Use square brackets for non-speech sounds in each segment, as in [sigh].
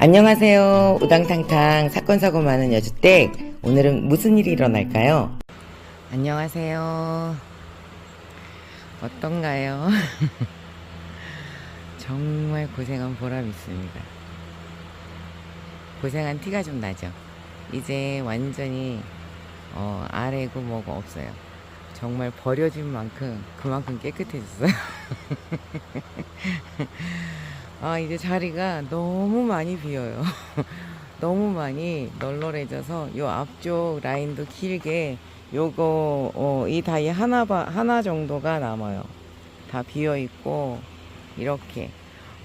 안녕하세요. 우당탕탕 사건 사고 많은 여주댁. 오늘은 무슨 일이 일어날까요? 안녕하세요. 어떤가요? [laughs] 정말 고생한 보람 있습니다. 고생한 티가 좀 나죠. 이제 완전히 어, 아래고 뭐고 없어요. 정말 버려진 만큼 그만큼 깨끗해졌어요. [laughs] 아, 이제 자리가 너무 많이 비어요. [laughs] 너무 많이 널널해져서 요 앞쪽 라인도 길게 요거 어, 이 다이 하나 바, 하나 정도가 남아요. 다 비어 있고 이렇게.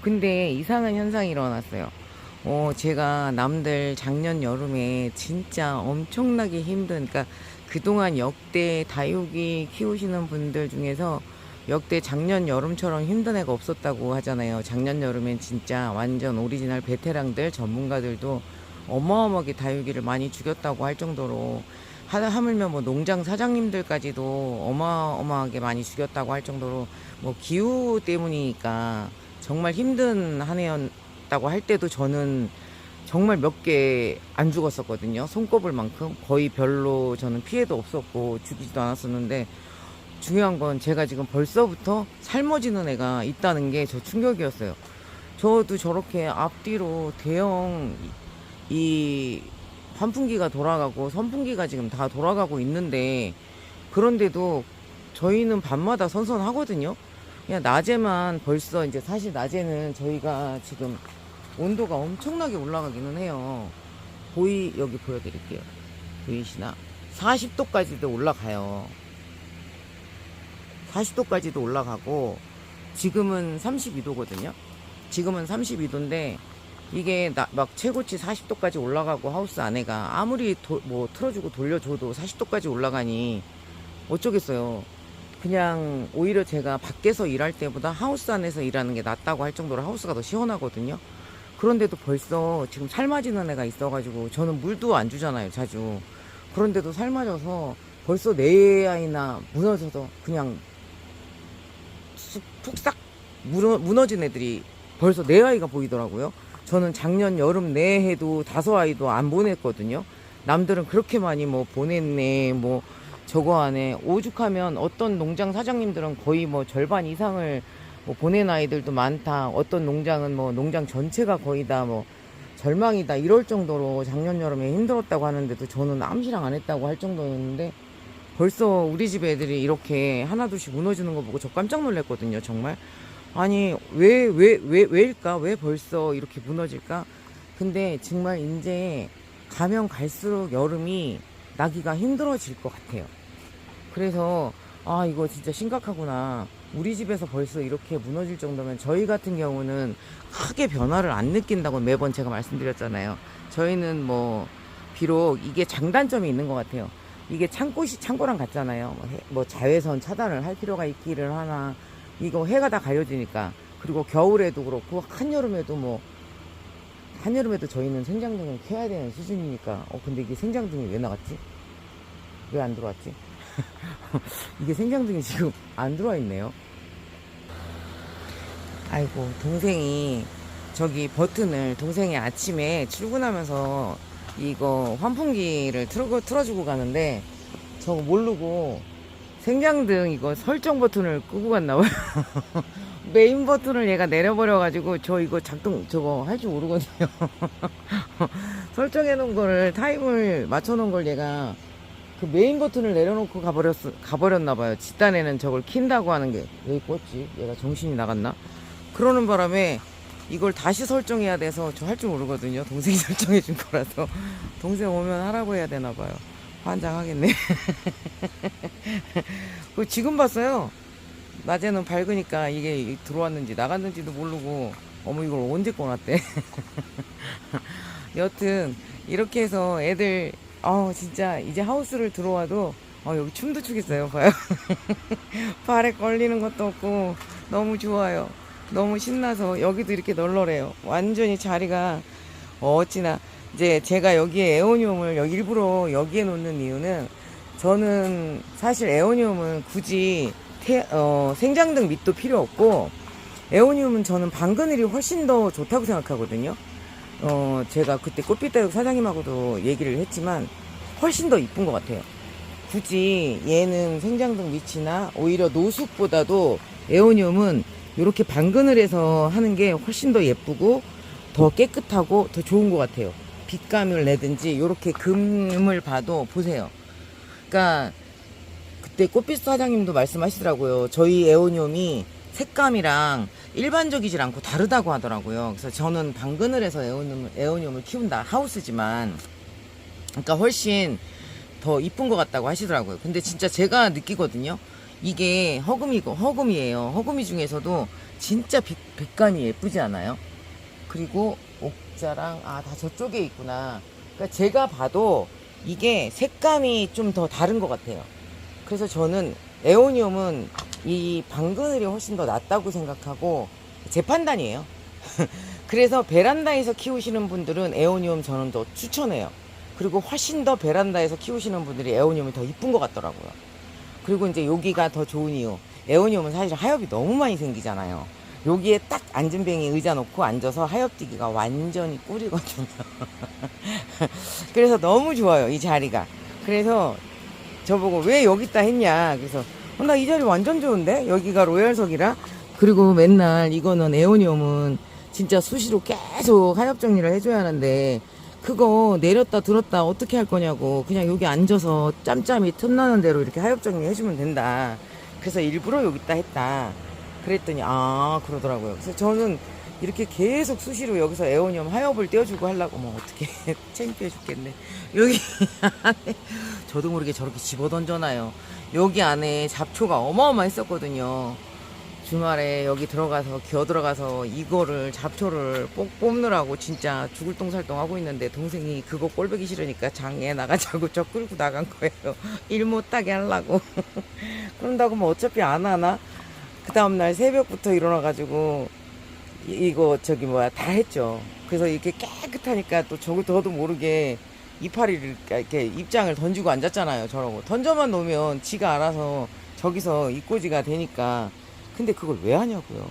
근데 이상한 현상이 일어났어요. 어, 제가 남들 작년 여름에 진짜 엄청나게 힘든, 그러니까 그동안 역대 다육이 키우시는 분들 중에서 역대 작년 여름처럼 힘든 애가 없었다고 하잖아요. 작년 여름엔 진짜 완전 오리지널 베테랑들 전문가들도 어마어마하게 다육이를 많이 죽였다고 할 정도로 하다 하물며 뭐 농장 사장님들까지도 어마어마하게 많이 죽였다고 할 정도로 뭐 기후 때문이니까 정말 힘든 한 해였다고 할 때도 저는 정말 몇 개 안 죽었었거든요. 손꼽을 만큼 거의 별로 저는 피해도 없었고 죽이지도 않았었는데 중요한 건 제가 지금 벌써부터 삶아지는 애가 있다는 게 저 충격이었어요. 저도 저렇게 앞뒤로 대형 이 환풍기가 돌아가고 선풍기가 지금 다 돌아가고 있는데 그런데도 저희는 밤마다 선선하거든요. 그냥 낮에만 벌써 이제 사실 낮에는 저희가 지금 온도가 엄청나게 올라가기는 해요. 보이 여기 보여드릴게요. 보이시나? 40도까지도 올라가요. 40도까지도 올라가고 지금은 32도거든요. 지금은 32도인데 이게 나, 막 최고치 40도까지 올라가고 하우스 안에가 아무리 도, 뭐 틀어주고 돌려줘도 40도까지 올라가니 어쩌겠어요. 그냥 오히려 제가 밖에서 일할 때보다 하우스 안에서 일하는 게 낫다고 할 정도로 하우스가 더 시원하거든요. 그런데도 벌써 지금 삶아지는 애가 있어가지고 저는 물도 안 주잖아요, 자주. 그런데도 삶아져서 벌써 내 아이나 무너져서 그냥 쑥- 푹싹 무너, 무너진 애들이 벌써 내 아이가 보이더라고요. 저는 작년 여름 내해도 다섯 아이도 안 보냈거든요. 남들은 그렇게 많이 뭐 보냈네, 뭐 저거 안에 오죽하면 어떤 농장 사장님들은 거의 뭐 절반 이상을 뭐 보낸 아이들도 많다. 어떤 농장은 뭐 농장 전체가 거의 다 뭐 절망이다. 이럴 정도로 작년 여름에 힘들었다고 하는데도 저는 암시랑 안 했다고 할 정도였는데 벌써 우리 집 애들이 이렇게 하나둘씩 무너지는 거 보고 저 깜짝 놀랐거든요, 정말. 아니, 왜, 왜, 왜, 왜일까? 왜 벌써 이렇게 무너질까? 근데 정말 이제 가면 갈수록 여름이 나기가 힘들어질 것 같아요. 그래서, 아, 이거 진짜 심각하구나. 우리 집에서 벌써 이렇게 무너질 정도면 저희 같은 경우는 크게 변화를 안 느낀다고 매번 제가 말씀드렸잖아요. 저희는 뭐, 비록 이게 장단점이 있는 것 같아요. 이게 창고시 창고랑 같잖아요. 뭐, 해- 뭐 자외선 차단을 할 필요가 있기를 하나. 이거 해가 다 가려지니까. 그리고 겨울에도 그렇고 한여름에도 뭐 한여름에도 저희는 생장등을 켜야 되는 수준이니까. 어 근데 이게 생장등이 왜 나갔지? 왜 안 들어왔지? [laughs] 이게 생장등이 지금 안 들어와 있네요. 아이고 동생이 저기 버튼을 동생이 아침에 출근하면서 이거 환풍기를 틀어, 틀어주고 가는데 저거 모르고 생장등 이거 설정 버튼을 끄고 갔나 봐요. [laughs] 메인 버튼을 얘가 내려버려가지고 저 이거 작동 저거 할 줄 모르거든요. [laughs] 설정해 놓은 거를 타임을 맞춰 놓은 걸 얘가 그 메인 버튼을 내려놓고 가버렸 가버렸나 봐요. 집단에는 저걸 킨다고 하는 게 왜 껐지? 얘가 정신이 나갔나? 그러는 바람에 이걸 다시 설정해야 돼서 저 할 줄 모르거든요. 동생이 [laughs] 설정해 준 거라서 동생 오면 하라고 해야 되나 봐요. 환장하겠네. [laughs] 그 지금 봤어요. 낮에는 밝으니까 이게 들어왔는지 나갔는지도 모르고 어머 이걸 언제 꺼놨대. [laughs] 여튼 이렇게 해서 애들 아 진짜 이제 하우스를 들어와도 아 여기 춤도 추겠어요. 봐요. 발에 걸리는 것도 없고 너무 좋아요. 너무 신나서 여기도 이렇게 널널해요. 완전히 자리가 어찌나 이제 제가 여기에 에오니움을 일부러 여기에 놓는 이유는 저는 사실 에오니움은 굳이 태- 어, 생장등 밑도 필요 없고 에오니움은 저는 방그늘이 훨씬 더 좋다고 생각하거든요. 어, 제가 그때 꽃빛다육 사장님하고도 얘기를 했지만 훨씬 더 이쁜 것 같아요. 굳이 얘는 생장등 위치나 오히려 노숙보다도 에오니움은 이렇게 방근을 해서 하는 게 훨씬 더 예쁘고 더 깨끗하고 더 좋은 것 같아요. 빛감을 내든지 이렇게 금을 봐도 보세요. 그러니까 그때 꽃빛 사장님도 말씀하시더라고요. 저희 에오니움이 색감이랑 일반적이질 않고 다르다고 하더라고요. 그래서 저는 방근을 해서 에오니움을, 에오니움을 키운다. 하우스지만. 그러니까 훨씬 더 이쁜 것 같다고 하시더라고요. 근데 진짜 제가 느끼거든요. 이게 허금이고, 허금이에요. 허금이 중에서도 진짜 빛, 빛감이 예쁘지 않아요? 그리고 옥자랑, 아, 다 저쪽에 있구나. 그러니까 제가 봐도 이게 색감이 좀 더 다른 것 같아요. 그래서 저는 에오니움은 이 방그늘이 훨씬 더 낫다고 생각하고 제 판단이에요. [laughs] 그래서 베란다에서 키우시는 분들은 에오니움 저는 더 추천해요. 그리고 훨씬 더 베란다에서 키우시는 분들이 에오니움이 더 이쁜 것 같더라고요. 그리고 이제 여기가 더 좋은 이유. 에오니움은 사실 하엽이 너무 많이 생기잖아요. 여기에 딱 앉은뱅이 의자 놓고 앉아서 하엽 뛰기가 완전히 꿀이거든요. [laughs] 그래서 너무 좋아요, 이 자리가. 그래서 저보고 왜 여기다 했냐. 그래서 어, 나이 자리 완전 좋은데? 여기가 로얄석이라. 그리고 맨날 이거는 에오니움은 진짜 수시로 계속 하엽 정리를 해줘야 하는데 그거 내렸다 들었다 어떻게 할 거냐고 그냥 여기 앉아서 짬짬이 틈나는 대로 이렇게 하엽 정리 해주면 된다. 그래서 일부러 여기다 했다. 그랬더니 아 그러더라고요. 그래서 저는 이렇게 계속 수시로 여기서 에오니움 하엽을 떼어주고 하려고 뭐 어떻게 [laughs] 창피해 죽겠네. 여기 저도 모르게 저렇게 집어 던져놔요. 여기 안에 잡초가 어마어마했었거든요. 주말에 여기 들어가서 기어 들어가서 이거를 잡초를 뽑, 뽑느라고 진짜 죽을 똥살똥 하고 있는데 동생이 그거 꼴보기 싫으니까 장에 나가자고 [laughs] 저 끌고 나간 거예요. [laughs] 일 못하게 하려고. [laughs] 그런다고 뭐 어차피 안 하나? 그 다음날 새벽부터 일어나가지고 이- 이거 저기 뭐야 다 했죠. 그래서 이렇게 깨끗하니까 또 저도 저도 모르게 이파리를 이렇게 입장을 던지고 앉았잖아요. 저러고 던져만 놓으면 지가 알아서 저기서 입꼬지가 되니까. 근데 그걸 왜 하냐고요.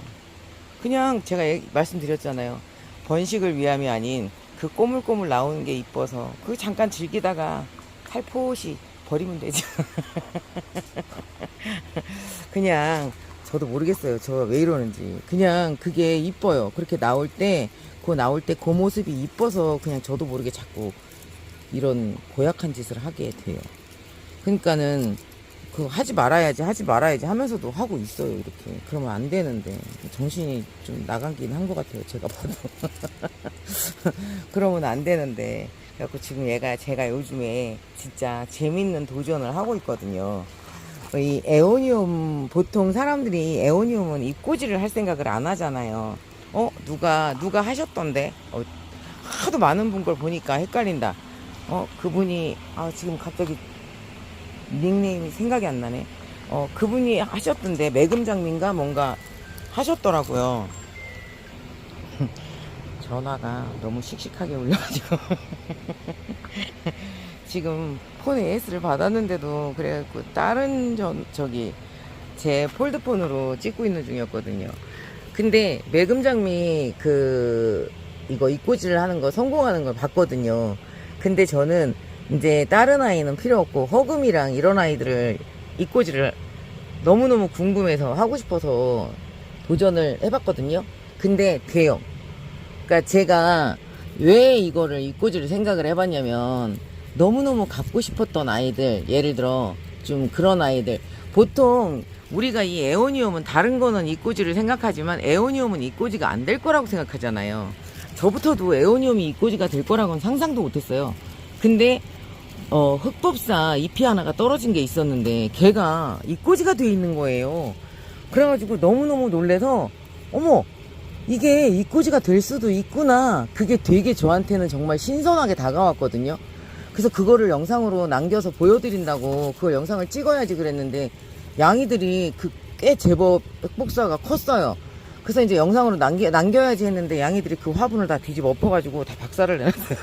그냥 제가 말씀드렸잖아요. 번식을 위함이 아닌 그 꼬물꼬물 나오는 게 이뻐서 그 잠깐 즐기다가 살포시 버리면 되죠. [laughs] 그냥 저도 모르겠어요. 저 왜 이러는지. 그냥 그게 이뻐요. 그렇게 나올 때, 그 나올 때 그 모습이 이뻐서 그냥 저도 모르게 자꾸 이런 고약한 짓을 하게 돼요. 그러니까는 그 하지 말아야지 하지 말아야지 하면서도 하고 있어요 이렇게. 그러면 안 되는데. 정신이 좀 나가긴 한 것 같아요 제가 봐도. [laughs] 그러면 안 되는데. 그래갖고 지금 얘가 제가 요즘에 진짜 재밌는 도전을 하고 있거든요. 이 에오니움 보통 사람들이 에오니움은 입꼬지를 할 생각을 안 하잖아요. 어? 누가 누가 하셨던데? 어, 하도 많은 분 걸 보니까 헷갈린다. 어? 그분이 아 지금 갑자기 닉네임이 생각이 안 나네. 어, 그분이 하셨던데, 매금장민가 뭔가 하셨더라고요. [laughs] 전화가 너무 씩씩하게 울려가지고. [laughs] 지금 폰에 S를 받았는데도 그래갖고 다른 전, 저기, 제 폴드폰으로 찍고 있는 중이었거든요. 근데 매금장미 그, 이거 입꼬지를 하는 거 성공하는 걸 봤거든요. 근데 저는 이제 다른 아이는 필요 없고 허금이랑 이런 아이들을 입꼬지를 너무너무 궁금해서 하고 싶어서 도전을 해봤거든요. 근데 돼요. 그러니까 제가 왜 이거를 입꼬지를 생각을 해봤냐면 너무너무 갖고 싶었던 아이들 예를 들어 좀 그런 아이들 보통 우리가 이 에오니움은 다른 거는 입꼬지를 생각하지만 에오니움은 입꼬지가 안 될 거라고 생각하잖아요. 저부터도 에오니움이 입꼬지가 될 거라고는 상상도 못했어요. 근데 어, 흑법사 잎이 하나가 떨어진 게 있었는데 걔가 입꼬지가 돼 있는 거예요. 그래가지고 너무너무 놀래서 어머 이게 입꼬지가 될 수도 있구나. 그게 되게 저한테는 정말 신선하게 다가왔거든요. 그래서 그거를 영상으로 남겨서 보여드린다고 그걸 영상을 찍어야지 그랬는데 양이들이 그 꽤 제법 흑복사가 컸어요. 그래서 이제 영상으로 남겨, 남겨야지 했는데 양이들이 그 화분을 다 뒤집어 엎어가지고 다 박살을 내놨어요.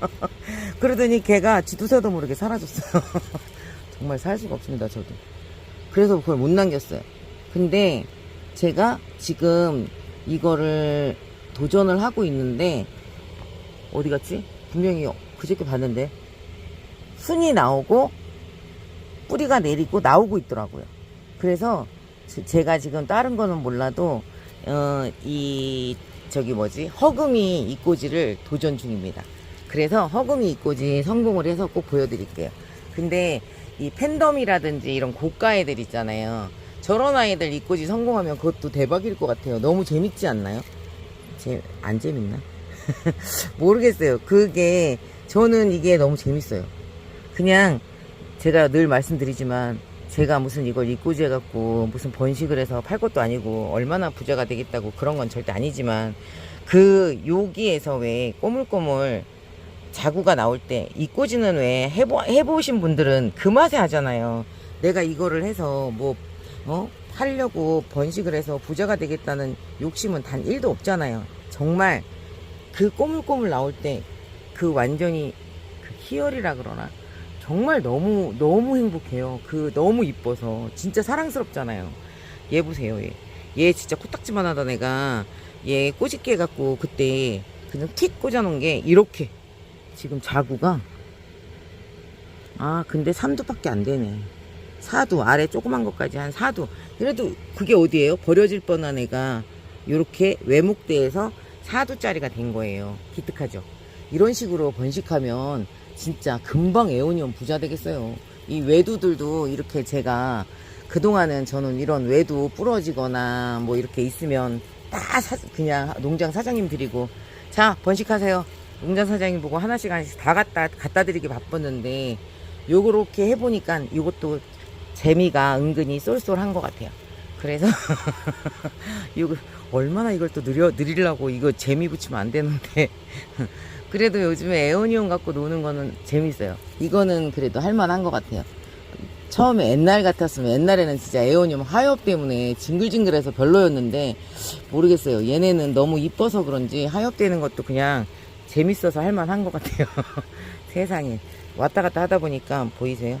[laughs] 그러더니 걔가 지도새도 모르게 사라졌어요. [laughs] 정말 살 수가 없습니다, 저도. 그래서 그걸 못 남겼어요. 근데 제가 지금 이거를 도전을 하고 있는데 어디 갔지? 분명히 그저께 봤는데 순이 나오고 뿌리가 내리고 나오고 있더라고요. 그래서 제- 제가 지금 다른 거는 몰라도 어, 이 저기 뭐지 허금이 이꼬지를 도전 중입니다. 그래서 허금이 이꼬지 성공을 해서 꼭 보여드릴게요. 근데 이 팬덤이라든지 이런 고가 애들 있잖아요. 저런 아이들 이꼬지 성공하면 그것도 대박일 것 같아요. 너무 재밌지 않나요? 제, 안 재밌나? [laughs] 모르겠어요. 그게, 저는 이게 너무 재밌어요. 그냥, 제가 늘 말씀드리지만, 제가 무슨 이걸 이꼬지 해갖고, 무슨 번식을 해서 팔 것도 아니고, 얼마나 부자가 되겠다고 그런 건 절대 아니지만, 그, 여기에서 왜 꼬물꼬물 자구가 나올 때, 이꼬지는 왜 해보, 해보신 분들은 그 맛에 하잖아요. 내가 이거를 해서 뭐, 어? 하려고 번식을 해서 부자가 되겠다는 욕심은 단 1도 없잖아요. 정말 그 꼬물꼬물 나올 때 그 완전히 그 희열이라 그러나 정말 너무 너무 행복해요. 그 너무 이뻐서 진짜 사랑스럽잖아요. 얘 보세요. 얘, 얘 진짜 코딱지만 하던 애가 얘 꼬집게 해갖고 그때 그냥 틱 꽂아 놓은 게 이렇게 지금 자구가 아 근데 3두밖에 안 되네. 사두 아래 조그만 것까지 한 사두 그래도 그게 어디예요 버려질 뻔한 애가 이렇게 외목대에서 사두짜리가 된 거예요 기특하죠 이런 식으로 번식하면 진짜 금방 에오니온 부자 되겠어요. 이 외두들도 이렇게 제가 그동안은 저는 이런 외두 부러지거나 뭐 이렇게 있으면 다 사- 그냥 농장 사장님 드리고 자 번식하세요. 농장 사장님 보고 하나씩 하나씩 다 갖다 갖다 드리기 바빴는데 요렇게 해보니까 이것도 재미가 은근히 쏠쏠한 것 같아요. 그래서 [laughs] 이거 얼마나 이걸 또 느려 느리려고 이거 재미 붙이면 안 되는데 그래도 요즘에 에어니온 갖고 노는 거는 재밌어요. 이거는 그래도 할만한 것 같아요. 처음에 옛날 같았으면 옛날에는 진짜 에어니움 하엽 때문에 징글징글해서 별로였는데 모르겠어요. 얘네는 너무 이뻐서 그런지 하엽 되는 것도 그냥 재밌어서 할만한 것 같아요. [laughs] 세상에 왔다 갔다 하다 보니까 보이세요?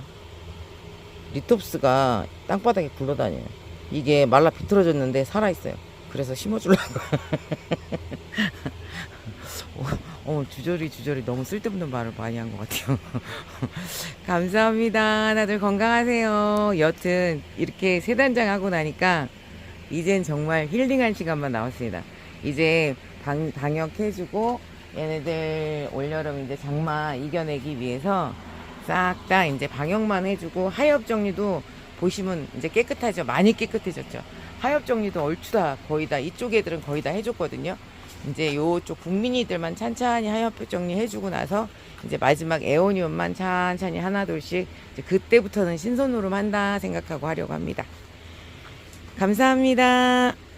리톱스가 땅바닥에 굴러다녀요. 이게 말라 비틀어졌는데 살아있어요. 그래서 심어주려고. [laughs] 어, 어, 주저리 주저리 너무 쓸데없는 말을 많이 한 것 같아요. [laughs] 감사합니다. 다들 건강하세요. 여튼 이렇게 세 단장 하고 나니까 이젠 정말 힐링한 시간만 남았습니다. 이제 방, 방역해주고 얘네들 올여름 이제 장마 이겨내기 위해서 싹 다 이제 방역만 해주고 하엽 정리도 보시면 이제 깨끗하죠. 많이 깨끗해졌죠. 하엽 정리도 얼추 다 거의 다 이쪽 애들은 거의 다 해줬거든요. 이제 요쪽 국민이들만 찬찬히 하엽 정리 해주고 나서 이제 마지막 에오니온만 찬찬히 하나둘씩 그때부터는 신선으로 한다 생각하고 하려고 합니다. 감사합니다.